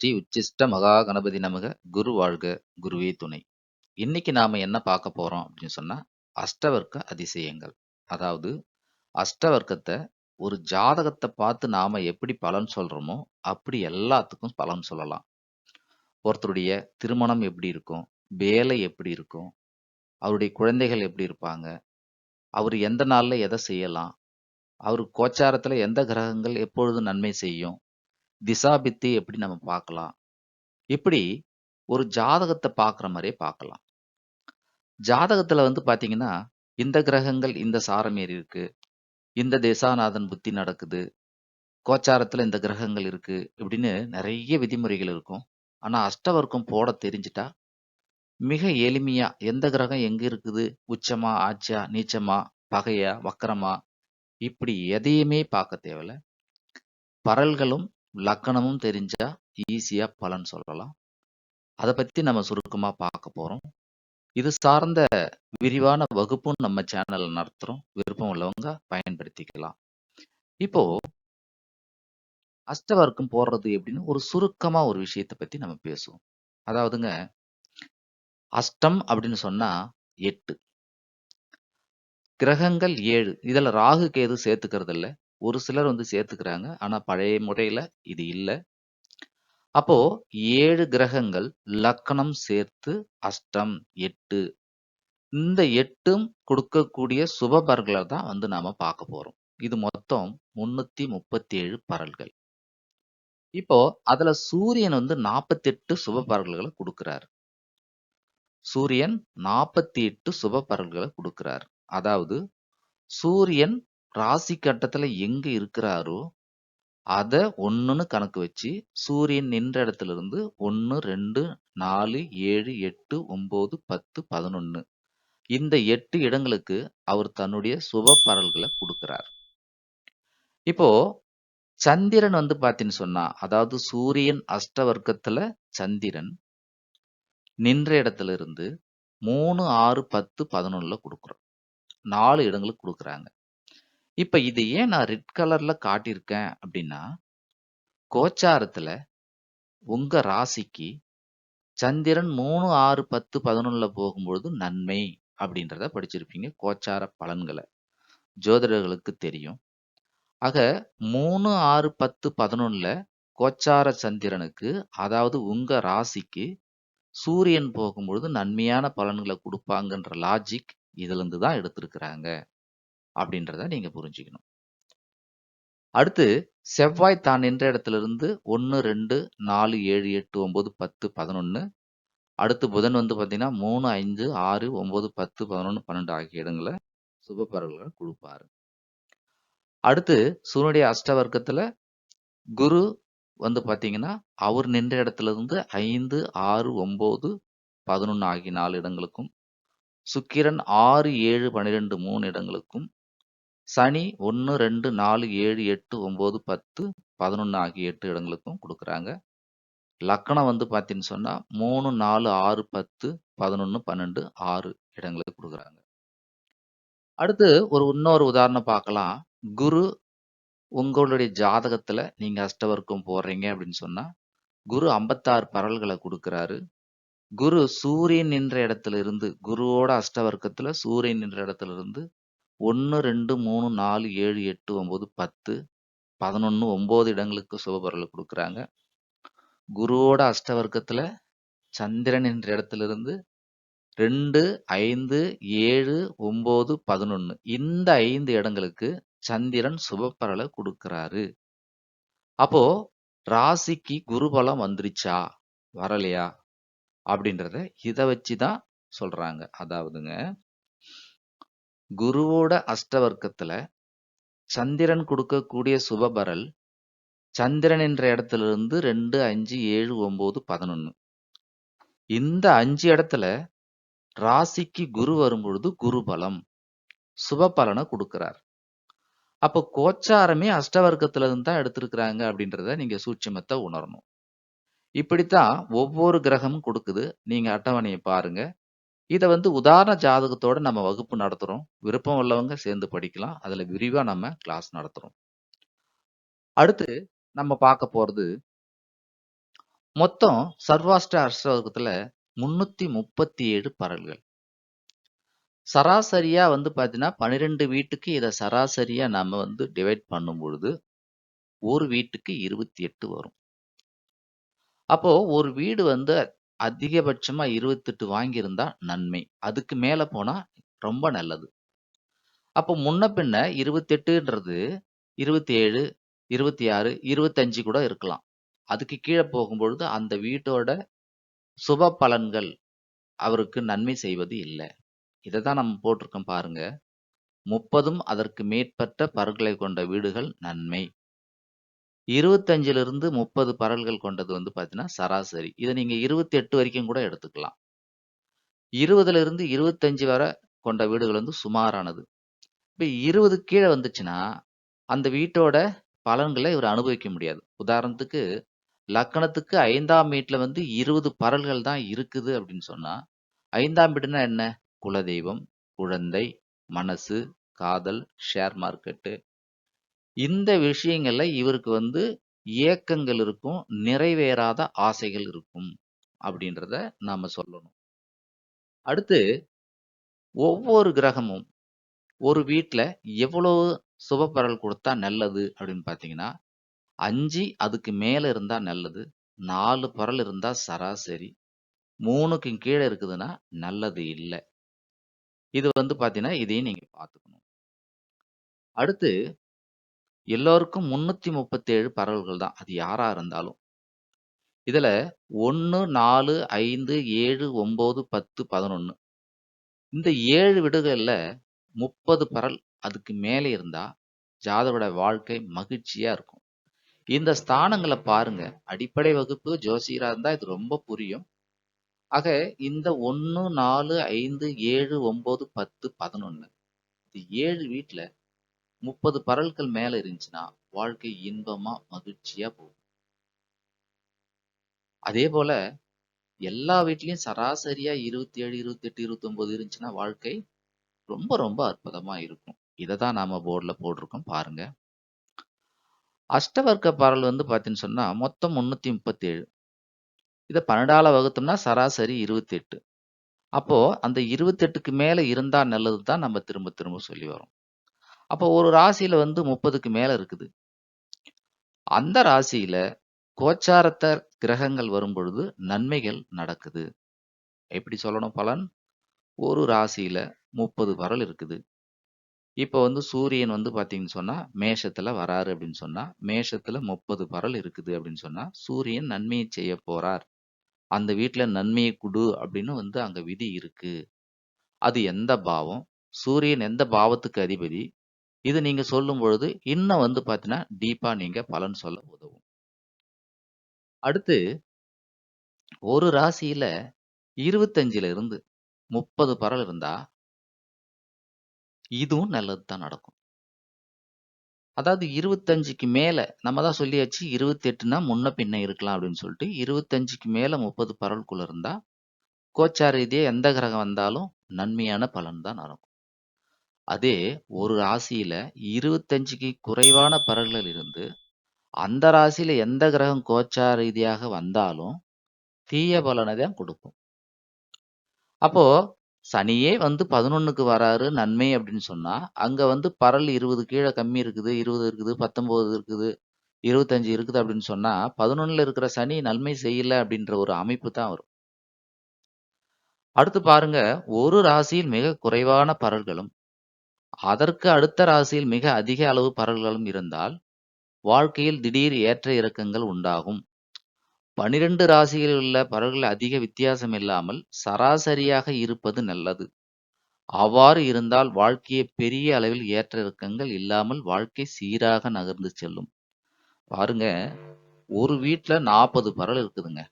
ஸ்ரீ உச்சிஷ்ட மகா கணபதி நமக குரு வாழ்க குருவே துணை. இன்னைக்கு நாம என்ன பார்க்க போறோம் அப்படின்னு சொன்னா அஷ்டவர்க்க அதிசயங்கள். அதாவது அஷ்டவர்க்கத்தை ஒரு ஜாதகத்தை பார்த்து நாம எப்படி பலன் சொல்றோமோ அப்படி எல்லாத்துக்கும் பலன் சொல்லலாம். ஒருத்தருடைய திருமணம் எப்படி இருக்கும் வேலை எப்படி இருக்கும் அவருடைய குழந்தைகள் எப்படி இருப்பாங்க அவர் எந்த நாள்ல எதை செய்யலாம் அவர் கோச்சாரத்தில் எந்த கிரகங்கள் எப்பொழுது நன்மை செய்யும் திசாபித்தி எப்படி நம்ம பார்க்கலாம்? இப்படி ஒரு ஜாதகத்தை பார்க்குற மாதிரியே பார்க்கலாம். ஜாதகத்தில் வந்து பார்த்தீங்கன்னா இந்த கிரகங்கள் இந்த சாரமேறி இருக்கு. இந்த தேசாநாதன் புத்தி நடக்குது. கோச்சாரத்தில் இந்த கிரகங்கள் இருக்கு இப்படின்னு நிறைய விதிமுறைகள் இருக்கும். ஆனால் அஷ்டவர்க்கம் போட தெரிஞ்சிட்டா மிக எளிமையா எந்த கிரகம் எங்க இருக்குது? உச்சமா ஆச்சா நீச்சமா பகையா வக்கரமா? இப்படி எதையுமே பார்க்க தேவையில்ல. பரல்களும் லக்கணமும் தெரிஞ்சா ஈஸியா பலன் சொல்லலாம். அதை பத்தி நம்ம சுருக்கமா பார்க்க போறோம். இது சார்ந்த விரிவான வகுப்பும் நம்ம சேனல்ல நடத்துறோம். விருப்பம் உள்ளவங்க பயன்படுத்திக்கலாம். இப்போ அஷ்டவர்க்கம் போடுறது எப்படின்னு ஒரு சுருக்கமா ஒரு விஷயத்தை பத்தி நம்ம பேசுவோம். அதாவதுங்க அஷ்டம் அப்படின்னு சொன்னா எட்டு. கிரகங்கள் ஏழு. இதுல ராகு கேது சேர்த்துக்கிறது இல்ல ஒரு சிலர் வந்து சேர்த்துக்கிறாங்க. ஆனா பழைய முறையில இது இல்லை. அப்போ ஏழு கிரகங்கள் லக்கணம் சேர்த்து அஷ்டம் எட்டு இந்த எட்டும் கொடுக்கக்கூடிய சுப பரல்களை தான் வந்து நாம பார்க்க போறோம். இது மொத்தம் முன்னூத்தி முப்பத்தி ஏழு பரல்கள் இப்போ அதுல சூரியன் வந்து நாற்பத்தி எட்டு சுப பரல்களை கொடுக்கிறார். சூரியன் நாற்பத்தி எட்டு சுப பரல்களை கொடுக்கிறார். அதாவது சூரியன் ராசி கட்டத்துல எங்க இருக்கிறாரோ அத ஒண்ணுன்னு கணக்கு வச்சு சூரியன் நின்ற இடத்துல இருந்து ஒன்னு ரெண்டு நாலு ஏழு எட்டு ஒன்பது பத்து பதினொன்னு. இந்த எட்டு இடங்களுக்கு அவர் தன்னுடைய சுப பரல்களை கொடுக்கிறார். இப்போ சந்திரன் வந்து பாத்தீங்கன்னு சொன்னா அதாவது சூரியன் அஷ்டவர்க்கத்துல சந்திரன் நின்ற இடத்துல இருந்து மூணு ஆறு பத்து பதினொன்னுல கொடுக்குறோம். நாலு இடங்களுக்கு கொடுக்குறாங்க. இப்ப இது ஏன் நான் ரெட் கலர்ல காட்டியிருக்கேன் அப்படின்னா கோச்சாரத்துல உங்க ராசிக்கு சந்திரன் மூணு ஆறு பத்து பதினொன்னுல போகும்பொழுது நன்மை அப்படின்றத படிச்சிருப்பீங்க. கோச்சார பலன்களை ஜோதிடர்களுக்கு தெரியும். ஆக மூணு ஆறு பத்து பதினொன்னுல கோச்சார சந்திரனுக்கு அதாவது உங்க ராசிக்கு சூரியன் போகும்பொழுது நன்மையான பலன்களை கொடுப்பாங்கன்ற லாஜிக் இதுலேருந்து தான் எடுத்திருக்கிறாங்க. அப்படின்றத நீங்க புரிஞ்சுக்கணும். அடுத்து செவ்வாய் தான் நின்ற இடத்துல இருந்து ஒன்று ரெண்டு நாலு ஏழு எட்டு ஒன்பது பத்து பதினொன்று அடுத்து புதன் வந்து பார்த்தீங்கன்னா மூணு ஐந்து ஆறு ஒம்பது பத்து பதினொன்று பன்னெண்டு ஆகிய இடங்களை சுபப்பரல்களை கொடுப்பாரு. அடுத்து சூரியனுடைய அஷ்டவர்க்கத்துல குரு வந்து பார்த்தீங்கன்னா அவர் நின்ற இடத்துல இருந்து ஐந்து ஆறு ஒம்பது பதினொன்று ஆகிய நாலு இடங்களுக்கும் சுக்கிரன் ஆறு ஏழு பன்னிரெண்டு மூணு இடங்களுக்கும் சனி ஒன்று ரெண்டு நாலு ஏழு எட்டு ஒம்பது பத்து பதினொன்று ஆகிய எட்டு இடங்களுக்கும் கொடுக்குறாங்க. லக்கணம் வந்து பார்த்தீங்கன்னு சொன்னால் மூணு நாலு ஆறு பத்து பதினொன்று பன்னெண்டு ஆறு இடங்களுக்கு கொடுக்குறாங்க. அடுத்து ஒரு இன்னொரு உதாரணம் பார்க்கலாம். குரு உங்களுடைய ஜாதகத்தில் நீங்கள் அஷ்டவர்க்கம் போடுறீங்க அப்படின்னு சொன்னால் குரு ஐம்பத்தாறு பரல்களை கொடுக்குறாரு. குரு சூரியன் நின்ற இடத்துல இருந்து குருவோட அஷ்டவர்க்கத்தில் சூரியன் நின்ற இடத்துல இருந்து ஒன்று ரெண்டு மூணு நாலு ஏழு எட்டு ஒம்பது பத்து பதினொன்று ஒம்பது இடங்களுக்கு சுபபரல் கொடுக்குறாங்க. குருவோட அஷ்டவர்க்கத்தில் சந்திரன் என்ற இடத்துல இருந்து ரெண்டு ஐந்து ஏழு ஒம்பது பதினொன்று இந்த ஐந்து இடங்களுக்கு சந்திரன் சுபப்பரலை கொடுக்குறாரு. அப்போ ராசிக்கு குருபலம் வந்துருச்சா? வரலையா? அப்படின்றத இதை வச்சு தான் சொல்கிறாங்க அதாவதுங்க குருவோட அஷ்டவர்க்கத்துல சந்திரன் கொடுக்கக்கூடிய சுபபரல் சந்திரன் என்ற இடத்துல இருந்து ரெண்டு அஞ்சு ஏழு ஒன்பது பதினொன்று இந்த அஞ்சு இடத்துல ராசிக்கு குரு வரும்பொழுது குருபலம் சுபபலனை கொடுக்கிறார். அப்போ கோச்சாரமே அஷ்டவர்க்கத்துல இருந்து தான் எடுத்திருக்கிறாங்க அப்படின்றத நீங்க சூட்சமத்தை உணரணும். இப்படித்தான் ஒவ்வொரு கிரகமும் கொடுக்குது. நீங்க அட்டவணையை பாருங்க. இதை வந்து உதாரண ஜாதகத்தோட நம்ம வகுப்பு நடத்துறோம் விருப்பம் உள்ளவங்க சேர்ந்து படிக்கலாம் அதுல விரிவா நம்ம கிளாஸ் நடத்துறோம் அடுத்து நம்ம பார்க்க போறது மொத்தம் சர்வாஷ்ட முப்பத்தி 337 பரல்கள். சராசரியா வந்து பார்த்தீங்கன்னா, 12 வீட்டுக்கு இத சராசரியா நம்ம வந்து டிவைட் பண்ணும்பொழுது, ஒரு வீட்டுக்கு 28 வரும். அப்போ ஒரு வீடு வந்து அதிகபட்சமா 28 வாங்கியிருந்தா நன்மை. அதுக்கு மேல போனா ரொம்ப நல்லது. அப்போ முன்ன பின்ன 28ன்றது 27, 26, 25 கூட இருக்கலாம். அதுக்கு கீழ போகும்பொழுது அந்த வீட்டோட சுப பலன்கள் அவருக்கு நன்மை செய்வது இல்ல. இததான் நம்ம போட்டிருக்கோம் பாருங்க. 30ம் அதற்கு மேற்பட்ட பற்களை கொண்ட வீடுகள் நன்மை. 25லிருந்து 30 பரல்கள் கொண்டது வந்து பார்த்தீங்கன்னா, சராசரி. இதை நீங்க 28 வரைக்கும் கூட எடுத்துக்கலாம். 20லிருந்து 25 வரை கொண்ட வீடுகள் வந்து சுமாரானது. இப்ப 20 கீழே வந்துச்சுன்னா, அந்த வீட்டோட பலன்களை இவர் அனுபவிக்க முடியாது. உதாரணத்துக்கு, லக்னத்துக்கு 5ஆம் வீட்ல வந்து 20 பரல்கள் தான் இருக்குது அப்படின்னு சொன்னா, 5ஆம் வீடுனா என்ன? குலதெய்வம், குழந்தை, மனசு, காதல், ஷேர் மார்க்கெட்டு. இந்த விஷயங்கள்ல இவருக்கு வந்து ஏக்கங்கள் இருக்கும். நிறைவேறாத ஆசைகள் இருக்கும். அப்படின்றத நாம சொல்லணும். அடுத்து, ஒவ்வொரு கிரகமும் ஒரு வீட்ல எவ்வளவு சுபப்பரல் குடுத்தா நல்லது அப்படின்னு பார்த்தீங்கன்னா, 5 அதுக்கு மேல இருந்தா நல்லது. 4 பரல் இருந்தா சராசரி. 3க்கும் கீழ இருக்குதுன்னா நல்லது இல்ல. இது வந்து பார்த்தீங்கன்னா, இதையும் நீங்க பார்த்துக்கணும். அடுத்து, எல்லோருக்கும் 337 பரவல்கள் தான். அது யாரா இருந்தாலும். இதுல 1, 4, 5, 7, 9, 10, 11 இந்த 7 வீடுகள்ல 30 பரல் அதுக்கு மேலே இருந்தா, ஜாதகரோட வாழ்க்கை மகிழ்ச்சியா இருக்கும். இந்த ஸ்தானங்கள பாருங்க. அடிப்படை வகுப்பு ஜோசியரா இருந்தா இது ரொம்ப புரியும். ஆக இந்த 1, 4, 5, 7, 9, 10, 11 இந்த 7 வீட்ல 30 பரல்கள் மேல இருந்துச்சுன்னா, வாழ்க்கை இன்பமா, மகிழ்ச்சியா போகும். அதே போல எல்லா வீட்லயும் சராசரியா 27, 28, 29 இருந்துச்சுன்னா, வாழ்க்கை ரொம்ப ரொம்ப அற்புதமா இருக்கும். இததான் நாம போர்டில் போட்டிருக்கோம் பாருங்க. அஷ்டவர்க்க பரல் வந்து பார்த்தீங்கன்னு சொன்னா, மொத்தம் 337. இத 12ஆல வகுத்தோம்னா சராசரி 28. அப்போ அந்த 28க்கு மேல இருந்தா நல்லது தான் நம்ம திரும்ப திரும்ப சொல்லி வரோம். அப்போ ஒரு ராசியில வந்து 30க்கு மேல இருக்குது. அந்த ராசியில கோச்சாரத்த கிரகங்கள் வரும்பொழுது நன்மைகள் நடக்குது. எப்படி சொல்லணும் பலன்? ஒரு ராசியில முப்பது வரல் இருக்குது. இப்போ வந்து சூரியன் வந்து பார்த்தீங்கன்னு சொன்னா, மேஷத்துல வராரு அப்படின்னு சொன்னா, மேஷத்துல 30 பரல் இருக்குது அப்படின்னு சொன்னா, சூரியன் நன்மையை செய்ய போறார். அந்த வீட்டில் நன்மையை குடு அப்படின்னு வந்து அங்கே விதி இருக்கு. அது எந்த பாவம்? சூரியன் எந்த பாவத்துக்கு அதிபதி? இது நீங்க சொல்லும் பொழுது, இன்னும் வந்து பார்த்தீங்கன்னா, டீப்பா நீங்க பலன் சொல்ல உதவும். அடுத்து, ஒரு ராசியில 25ல இருந்து 30 பரல் இருந்தா இதுவும் நல்லது தான் நடக்கும். அதாவது 25க்கு மேல நம்ம தான் சொல்லியாச்சு 28ன்னா முன்ன பின்ன இருக்கலாம் அப்படின்னு சொல்லிட்டு, 25க்கு மேல 30 பரல்குள்ள இருந்தா, கோச்சார ரீதியா எந்த கிரகம் வந்தாலும் நன்மையான பலன் தான் நடக்கும். அதே ஒரு ராசியில 25க்கு குறைவான பரல்கள் இருந்து, அந்த ராசியில எந்த கிரகம் கோச்சார ரீதியாக வந்தாலும், தீய பலனை தான் கொடுக்கும் அப்போ சனியே வந்து 11க்கு வராரு நன்மை அப்படின்னு சொன்னா, அங்க வந்து பரல் 20 கீழ கம்மி இருக்குது, 20 இருக்குது, 19 இருக்குது, 25 இருக்குது அப்படின்னு சொன்னா, 11ல இருக்கிற சனி நன்மை செய்யல அப்படின்ற ஒரு அமைப்பு தான் வரும். அடுத்து பாருங்க, ஒரு ராசியில் மிக குறைவான பரல்களும், அதற்கு அடுத்த ராசியில் மிக அதிக அளவு பரல்களும் இருந்தால், வாழ்க்கையில் திடீர் ஏற்ற இறக்கங்கள் உண்டாகும். 12 ராசியில் உள்ள பரல்கள் அதிக வித்தியாசம் இல்லாமல் சராசரியாக இருப்பது நல்லது. அவ்வாறு இருந்தால் வாழ்க்கையை பெரிய அளவில் ஏற்ற இறக்கங்கள் இல்லாமல் வாழ்க்கை சீராக நகர்ந்து செல்லும். பாருங்க, ஒரு வீட்டில் நாற்பது பரல் இருக்குதுங்க.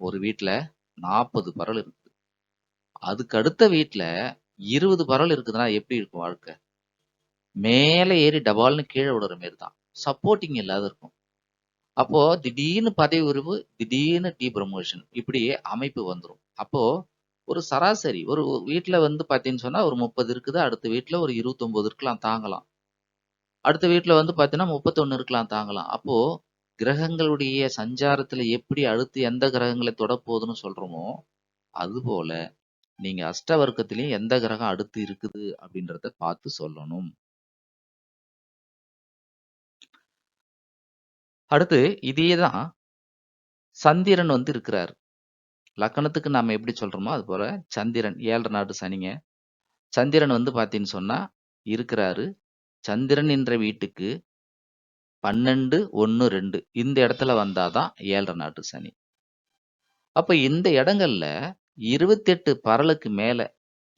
ஒரு வீட்டில் நாற்பது பரல் இருக்குது. அதுக்கு அடுத்த வீட்டில் 20 பரல் இருக்குதுன்னா எப்படி இருக்கும் வாழ்க்கை? மேலே ஏறி டபால்னு கீழே விடுற மாரி தான். சப்போர்ட்டிங் இல்லாத இருக்கும். அப்போ திடீர்னு பதவி உயர்வு, திடீர்னு டீ ப்ரமோஷன் இப்படி அமைப்பு வந்துடும் அப்போ ஒரு சராசரி ஒரு வீட்டில் வந்து பார்த்தீங்கன்னு சொன்னால் ஒரு 30 இருக்குது. அடுத்த வீட்டில் ஒரு 29 இருக்கலாம் தாங்கலாம். அடுத்த வீட்டில் வந்து பார்த்தீங்கன்னா, 31 இருக்கலாம் தாங்கலாம். அப்போ கிரகங்களுடைய சஞ்சாரத்தில் எப்படி அடுத்து எந்த கிரகங்களை தொடப்போகுதுன்னு சொல்கிறோமோ அதுபோல் நீங்க அஷ்டவர்க்கத்திலயும் எந்த கிரகம் அடுத்து இருக்குது அப்படின்றத பார்த்து சொல்லணும். அடுத்து இதே தான் சந்திரன் வந்து இருக்கிறார். லக்கணத்துக்கு நாம எப்படி சொல்றோமோ அது போல சந்திரன் ஏழரை நாட்டு சனிங்க. சந்திரன் வந்து பார்த்தீங்கன்னு சொன்னா இருக்கிறாரு. சந்திரன் என்ற வீட்டுக்கு பன்னெண்டு ஒன்று ரெண்டு இந்த இடத்துல வந்தாதான் ஏழரை நாட்டு சனி. அப்ப இந்த இடங்கள்ல இருபத்தெட்டு பரலுக்கு மேல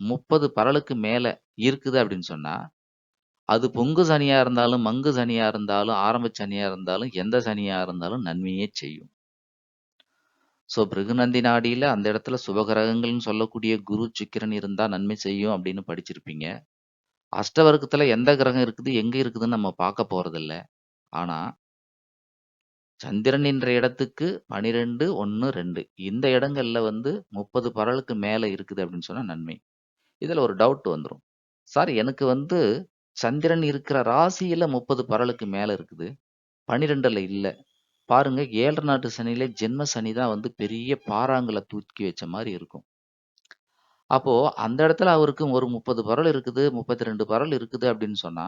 முப்பது பரலுக்கு மேல இருக்குது அப்படின்னு சொன்னா அது பொங்கு சனியா இருந்தாலும் மங்கு சனியா இருந்தாலும் ஆரம்ப சனியா இருந்தாலும் எந்த சனியா இருந்தாலும் நன்மையே செய்யும். ஸோ பிருகுநந்தி நாடியில அந்த இடத்துல சுபகிரகங்கள்னு சொல்லக்கூடிய குரு சுக்கிரன் இருந்தா நன்மை செய்யும் அப்படின்னு படிச்சிருப்பீங்க. அஷ்டவர்க்கத்துல எந்த கிரகம் இருக்குது எங்க இருக்குதுன்னு நம்ம பார்க்க போறதில்ல. ஆனா சந்திரன் என்ற இடத்துக்கு பனிரெண்டு ஒன்று ரெண்டு. இந்த இடங்கள்ல வந்து முப்பது பரலுக்கு மேல இருக்குது அப்படின்னு சொன்னா நன்மை. இதுல ஒரு டவுட் வந்துடும் சார் எனக்கு வந்து சந்திரன் இருக்கிற ராசியில முப்பது பரலுக்கு மேல இருக்குது. பனிரெண்டுல இல்ல. பாருங்க ஏழரை நாட்டு சனியிலே ஜென்ம சனி தான் வந்து பெரிய பாறாங்களை தூக்கி வச்ச மாதிரி இருக்கும். அப்போ அந்த இடத்துல அவருக்கு ஒரு முப்பது பரல் இருக்குது முப்பத்தி ரெண்டு பரல் இருக்குது அப்படின்னு சொன்னா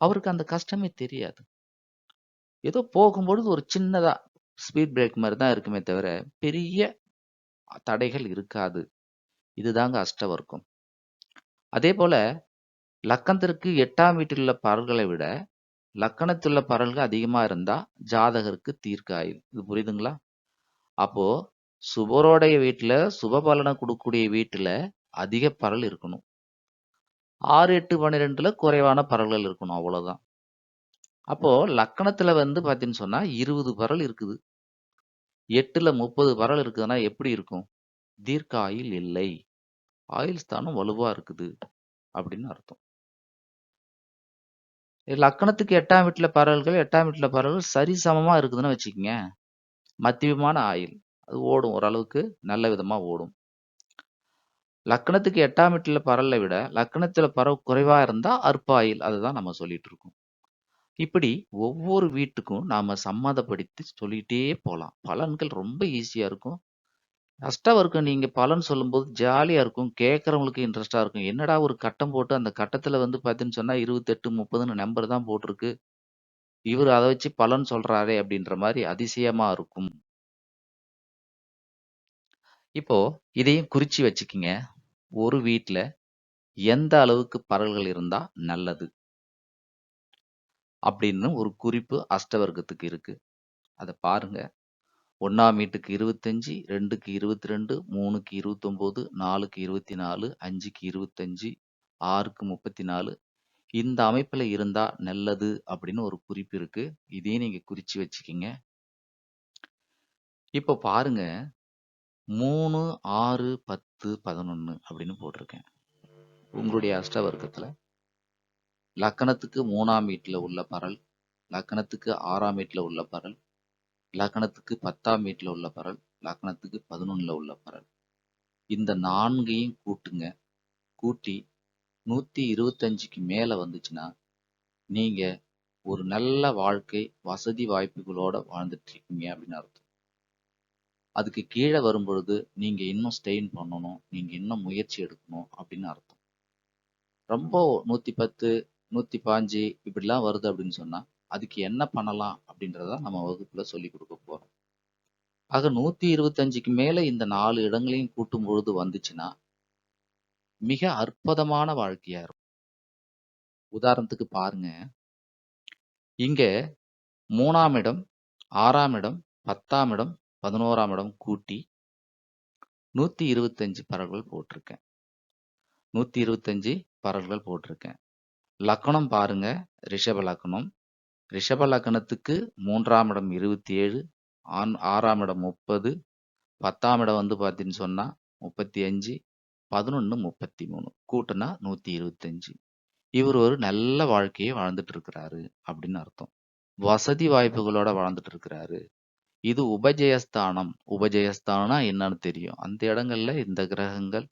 அவருக்கு அந்த கஷ்டமே தெரியாது. ஏதோ போகும்பொழுது ஒரு சின்னதா ஸ்பீட் பிரேக் மாதிரி தான் இருக்குமே தவிர பெரிய தடைகள் இருக்காது. இதுதாங்க அஷ்டவர்க்கம். அதே போல லக்கணத்திற்கு எட்டாம் வீட்டில் உள்ள பரல்களை விட லக்கணத்தில் உள்ள பரல்கள் அதிகமாக இருந்தால் ஜாதகருக்கு தீர்க்காயு இது புரியுதுங்களா? அப்போ சுபரோடைய வீட்டில் சுப பலனை கொடுக்கக்கூடிய வீட்டில் அதிக பரல் இருக்கணும். ஆறு எட்டு பன்னிரெண்டில் குறைவான பரல்கள் இருக்கணும் அவ்வளோதான் அப்போ லக்கணத்துல வந்து பார்த்தீங்கன்னு சொன்னா இருபது பரல் இருக்குது. எட்டுல முப்பது பரல் இருக்குதுன்னா எப்படி இருக்கும்? தீர்க்க ஆயுள் இல்லை. ஆயுள் ஸ்தானம் வலுவா இருக்குது அப்படின்னு அர்த்தம். லக்கணத்துக்கு எட்டாம் வீட்டுல பரல்கள் எட்டாம் வீட்டுல பரல்கள் சரிசமமா இருக்குதுன்னு வச்சுக்கோங்க. மத்தியமான ஆயுள். அது ஓடும் ஓரளவுக்கு நல்ல விதமா ஓடும். லக்கணத்துக்கு எட்டாம் வீட்டுல பரலை விட லக்கணத்தில் பரவு குறைவா இருந்தா அற்ப ஆயில் அதுதான் நம்ம சொல்லிட்டு இருக்கோம். இப்படி ஒவ்வொரு வீட்டுக்கும் நாம சம்மதப்படுத்தி சொல்லிட்டே போலாம். பலன்கள் ரொம்ப ஈஸியா இருக்கும். அஷ்டவர்க்கம் நீங்க பலன் சொல்லும்போது ஜாலியா இருக்கும். கேட்கறவங்களுக்கு இன்ட்ரெஸ்டா இருக்கும். என்னடா ஒரு கட்டம் போட்டு அந்த கட்டத்துல வந்து பார்த்தீங்கன்னு சொன்னா இருபத்தெட்டு முப்பதுன்னு நம்பர் தான் போட்டிருக்கு. இவர் அதை வச்சு பலன் சொல்றாரே அப்படின்ற மாதிரி அதிசயமா இருக்கும். இப்போ இதையும் குறிச்சு வச்சுக்கிங்க. ஒரு வீட்ல எந்த அளவுக்கு பரல்கள் இருந்தா நல்லது. அப்படின்னு ஒரு குறிப்பு அஷ்டவர்க்கத்துக்கு இருக்கு. அதை பாருங்க. ஒன்றாம் வீட்டுக்கு இருபத்தஞ்சி ரெண்டுக்கு இருபத்தி ரெண்டு மூணுக்கு இருபத்தொம்போது நாலுக்கு இருபத்தி நாலு அஞ்சுக்கு இருபத்தஞ்சி ஆறுக்கு முப்பத்தி நாலு இந்த அமைப்பில் இருந்தால் நல்லது அப்படின்னு ஒரு குறிப்பு இருக்கு. இதையும் நீங்கள் குறித்து வச்சுக்கிங்க. இப்போ பாருங்க. மூணு ஆறு பத்து பதினொன்று அப்படின்னு போட்டிருக்கேன். உங்களுடைய அஷ்டவர்க்கத்தில். லக்கணத்துக்கு மூணாம் வீட்டில் உள்ள பரல் லக்கணத்துக்கு ஆறாம் வீட்டில் உள்ள பரல் லக்கணத்துக்கு பத்தாம் வீட்டில் உள்ள பரல் லக்கணத்துக்கு பதினொன்றில் உள்ள பரல். இந்த நான்கையும் கூட்டுங்க. கூட்டி நூற்றி இருபத்தஞ்சுக்கு மேலே வந்துச்சுன்னா நீங்கள் ஒரு நல்ல வாழ்க்கை வசதி வாய்ப்புகளோட வாழ்ந்துட்டு இருக்கீங்க அப்படின்னு அர்த்தம். அதுக்கு கீழே வரும்பொழுது நீங்கள் இன்னும் ஸ்டெயின் பண்ணணும் நீங்கள் இன்னும் முயற்சி எடுக்கணும் அப்படின்னு அர்த்தம். ரொம்ப நூற்றி பத்து நூத்தி பாஞ்சு இப்படிலாம் வருது அப்படின்னு சொன்னா அதுக்கு என்ன பண்ணலாம் அப்படின்றத நம்ம வகுப்புல சொல்லி கொடுக்க போறோம். ஆக நூத்தி இருபத்தஞ்சுக்கு மேல இந்த நாலு இடங்களையும் கூட்டும் பொழுது வந்துச்சுன்னா மிக அற்புதமான வாழ்க்கையா இருக்கும். உதாரணத்துக்கு பாருங்க. இங்க மூணாம் இடம் ஆறாம் இடம் பத்தாம் இடம் பதினோராம் இடம் கூட்டி நூத்தி இருபத்தஞ்சு பரல்கள் போட்டிருக்கேன். நூத்தி இருபத்தஞ்சு பரல்கள் போட்டிருக்கேன். லக்கணம் பாருங்க. ரிஷப லக்கணம். ரிஷப லக்கணத்துக்கு மூன்றாம் இடம் இருபத்தி ஏழு ஆண் ஆறாம் இடம் முப்பது பத்தாம் இடம் வந்து பார்த்தீங்கன்னு சொன்னால் முப்பத்தி அஞ்சு பதினொன்று முப்பத்தி மூணு கூட்டினா நூற்றி இருபத்தஞ்சு இவர் ஒரு நல்ல வாழ்க்கையை வாழ்ந்துட்டு இருக்கிறாரு அப்படின்னு அர்த்தம். வசதி வாய்ப்புகளோட வாழ்ந்துட்டு இருக்கிறாரு. இது உபஜயஸ்தானம். உபஜயஸ்தானம்னா என்னன்னு தெரியும். அந்த இடங்கள்ல இந்த கிரகங்கள்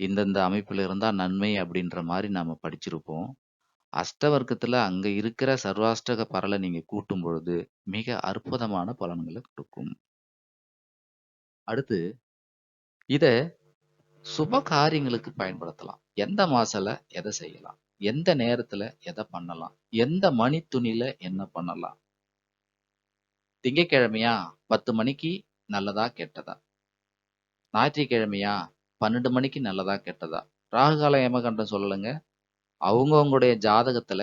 இந்தந்த அமைப்பில் இருந்தால் நன்மை அப்படின்ற மாதிரி நாம் படிச்சிருப்போம். அஷ்டவர்க்கத்துல அங்க இருக்கிற சர்வாஷ்டக பரல நீங்க கூட்டும் பொழுது மிக அற்புதமான பலன்களை கொடுக்கும். அடுத்து இத சுப காரியங்களுக்கு பயன்படுத்தலாம். எந்த மாசல எத செய்யலாம்? எந்த நேரத்துல எத பண்ணலாம்? எந்த மணித்துணியில என்ன பண்ணலாம்? திங்கட்கிழமையா 10 மணிக்கு நல்லதா? கெட்டதா? ஞாயிற்றுக்கிழமையா 12 மணிக்கு நல்லதா? கெட்டதா? ராகு காலம் யமகண்டம் சொல்லலங்க. அவங்கவுங்களுடைய ஜாதகத்துல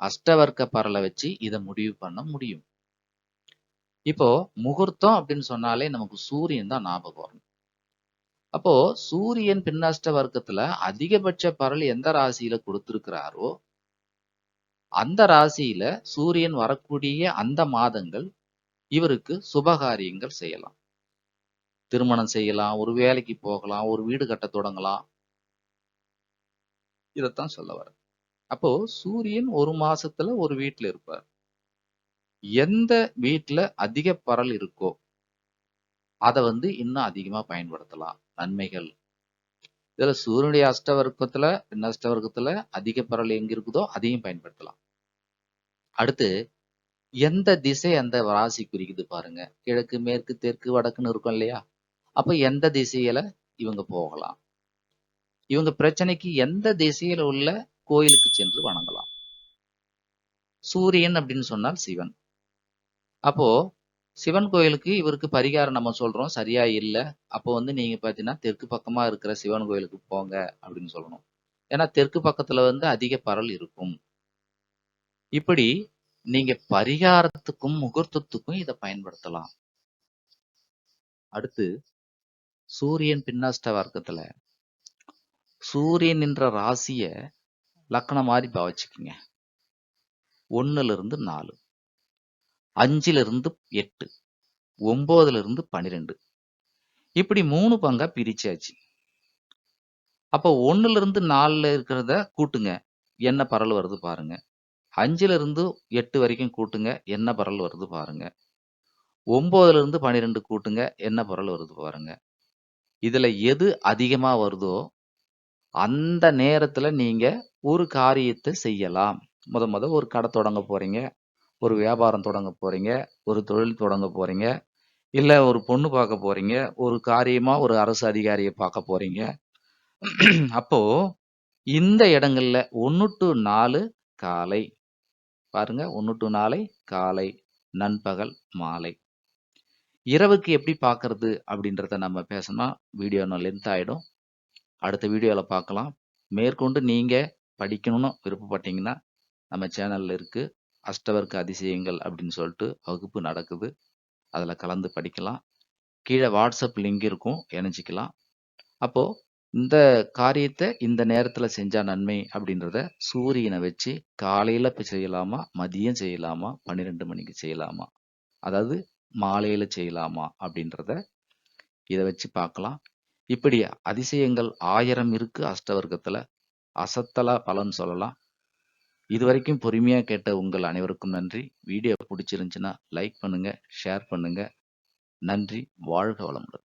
அஷ்டவர்க்க பரலை வச்சு இத முடிவு பண்ண முடியும். இப்போ முகூர்த்தம் அப்படின்னு சொன்னாலே நமக்கு சூரியன் தான் ஞாபகம் வரும். அப்போ சூரியன் பின்னஷ்ட வர்க்கத்துல அதிகபட்ச பரல் எந்த ராசியில கொடுத்திருக்கிறாரோ அந்த ராசியில சூரியன் வரக்கூடிய அந்த மாதங்கள் இவருக்கு சுபகாரியங்கள் செய்யலாம். திருமணம் செய்யலாம், ஒரு வேலைக்கு போகலாம், ஒரு வீடு கட்ட தொடங்கலாம். இதத்தான் சொல்ல வர அப்போ சூரியன் ஒரு மாசத்துல ஒரு வீட்டுல இருப்பார். எந்த வீட்டுல அதிக பரல் இருக்கோ அத வந்து இன்னும் அதிகமா பயன்படுத்தலாம். நன்மைகள். இதுல சூரியனுடைய அஷ்டவர்க்கத்துல, பின்னஷ்டவர்க்கத்துல அதிக பரல் எங்க இருக்குதோ அதையும் பயன்படுத்தலாம். அடுத்து எந்த திசை அந்த ராசி குறிக்குது பாருங்க. கிழக்கு, மேற்கு, தெற்கு, வடக்குன்னு இருக்கும் இல்லையா? அப்ப எந்த திசையில இவங்க போகலாம்? இவங்க பிரச்சனைக்கு எந்த திசையில உள்ள கோயிலுக்கு சென்று வணங்கலாம்? சூரியன் அப்படின்னு சொன்னால் சிவன். அப்போ சிவன் கோயிலுக்கு இவருக்கு பரிகாரம் நம்ம சொல்றோம். சரியா இல்ல. அப்போ வந்து நீங்க பாத்தீங்கன்னா தெற்கு பக்கமா இருக்கிற சிவன் கோயிலுக்கு போங்க அப்படின்னு சொல்லணும். ஏன்னா தெற்கு பக்கத்துல வந்து அதிக பரல் இருக்கும். இப்படி நீங்க பரிகாரத்துக்கும், முகூர்த்தத்துக்கும் இத பயன்படுத்தலாம். அடுத்து சூரியன் பின்னாஸ்ட வர்க்கத்துல சூரியன் என்ற ராசிய லக்னம் மாரி பாவிச்சுக்குங்க. 1ல இருந்து 4 5ல இருந்து 8 9ல இருந்து 12 இப்படி மூணு பங்கா பிரிச்சாச்சு. அப்போ 1ல இருந்து 4ல இருக்கிறத கூட்டுங்க. என்ன பரல் வருது பாருங்க. 5ல இருந்து 8 வரைக்கும் கூட்டுங்க. என்ன பரல் வருது பாருங்க. 9ல இருந்து 12 கூட்டுங்க. என்ன பரல் வருது பாருங்க. இதுல எது அதிகமா வருதோ அந்த நேரத்தில் நீங்கள் ஒரு காரியத்தை செய்யலாம். முத முத ஒரு கடை தொடங்க போகிறீங்க ஒரு வியாபாரம் தொடங்க போகிறீங்க ஒரு தொழில் தொடங்க போகிறீங்க இல்லை ஒரு பொண்ணு பார்க்க போகிறீங்க ஒரு காரியமாக ஒரு அரசு அதிகாரியை பார்க்க போகிறீங்க அப்போது இந்த இடங்களில் ஒன்று டு நாலு காலை. பாருங்க ஒன்று டு நாளை காலை, நண்பகல், மாலை. இரவுக்கு எப்படி பார்க்கறது அப்படின்றத நம்ம பேசணும் வீடியோ இன்னும் லென்த் ஆகிடும் அடுத்த வீடியோவில் பார்க்கலாம். மேற்கொண்டு நீங்கள் படிக்கணும்னு விருப்பப்பட்டீங்கன்னா, நம்ம சேனலில் இருக்குது அஷ்டவர்க்க அதிசயங்கள் அப்படின்னு சொல்லிட்டு வகுப்பு நடக்குது. அதில் கலந்து படிக்கலாம். கீழே வாட்ஸ்அப் லிங்க் இருக்கும். இணைஞ்சிக்கலாம் அப்போது இந்த காரியத்தை இந்த நேரத்தில் செஞ்சால் நன்மை அப்படின்றத சூரியனை வச்சு காலையில் இப்போ செய்யலாமா? மதியம் செய்யலாமா? 12 மணிக்கு செய்யலாமா? அதாவது மாலையில் செய்யலாமா? அப்படின்றத இதை வச்சு பார்க்கலாம். இப்படி அதிசயங்கள் ஆயிரம் இருக்கு அஷ்டவர்க்கத்துல. அசத்தலா பலன் சொல்லலாம். இதுவரைக்கும் பொறுமையா கேட்ட உங்கள் அனைவருக்கும் நன்றி. வீடியோ பிடிச்சிருந்துச்சுன்னா லைக் பண்ணுங்க, ஷேர் பண்ணுங்க. நன்றி. வாழ்க வளமுடன்.